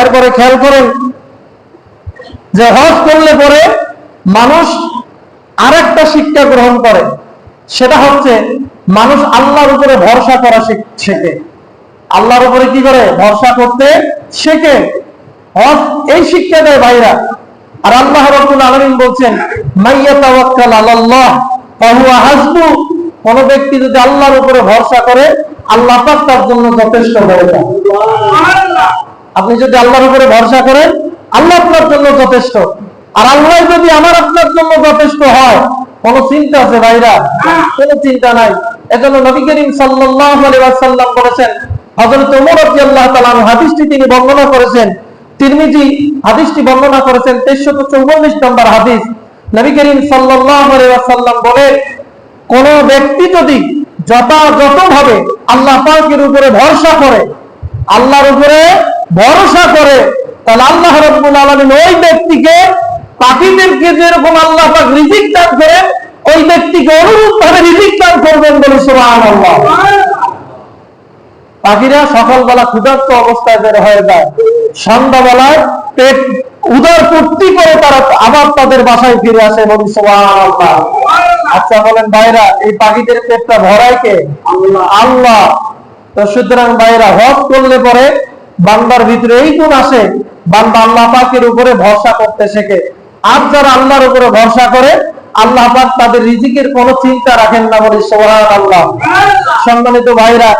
এরপরে খেয়াল করেন যে হজ করলে পরে মানুষ আরেকটা শিক্ষা গ্রহণ করে, সেটা হচ্ছে মানুষ আল্লাহর উপরে ভরসা করা শেখে আল্লাহর উপরে কি করে? ভরসা করতে শেখে। হজ এই শিক্ষা দেয় ভাইরা। আর আল্লাহ রাব্বুল আলামিন বলছেন হাসবু। কোন ব্যক্তি যদি আল্লাহর উপরে ভরসা করে, আল্লাহ তার জন্য যথেষ্ট হয়ে যায় আপনি যদি আল্লাহর উপরে ভরসা করেন, আল্লাহ আপনার জন্য যথেষ্ট। আর আল্লাহ যদি আমার আপনার জন্য যথেষ্ট হয়, কোন চিন্তা আছে ভাইরা? কোন চিন্তা নাই। এজন্য নবী করিম সাল্লাল্লাহু আলাইহি ওয়াসাল্লাম বলেছেন, হযরত ওমর রাদিয়াল্লাহু তাআলা হাদিসটি তিনি বর্ণনা করেছেন। তিরমিজি হাদিসটি বর্ণনা করেছেন 2344 নম্বর হাদিস। নবী করিম সাল্লাল্লাহু আলাইহি ওয়াসাল্লাম বলেন, কোন ব্যক্তি যদি যথাযথভাবে আল্লাহ পাকের উপরে ভরসা করে আল্লাহর উপরে ভরসা করে, তাহলে আল্লাহ রাব্বুল আলামিন ওই ব্যক্তিকে, পাখিদেরকে যেরকম আল্লাহ পাক রিজিক দান করেন, ওই ব্যক্তিকে অনুরূপ ভাবে রিজিক দান করবেন বলে সুবহানাল্লাহ। পাখিরা সকালবেলা ক্ষুধার্ত অবস্থায় বের হয়ে যায়। সন্ধ্যাবেলায় পেট উদর পূর্তি করে তারা আবার তাদের বাসায় ফিরে আসে বলি আচ্ছা বলেন ভাইরা, এই পাখিদের পেটটা ভরায় কে? আল্লাহ। তো সুতরাং ভাইরা হজ করলে পরে বান্দার ভিতরে এই গুণ আসে বান্দা আল্লাহ পাকের উপরে ভরসা করতে শেখে। আর যারা আল্লাহর উপরে ভরসা করে আল্লাহ পাক তাদের রিজিকের কোনো চিন্তা রাখেন না বলে সোহান আল্লাহ সম্মানিত ভাইরা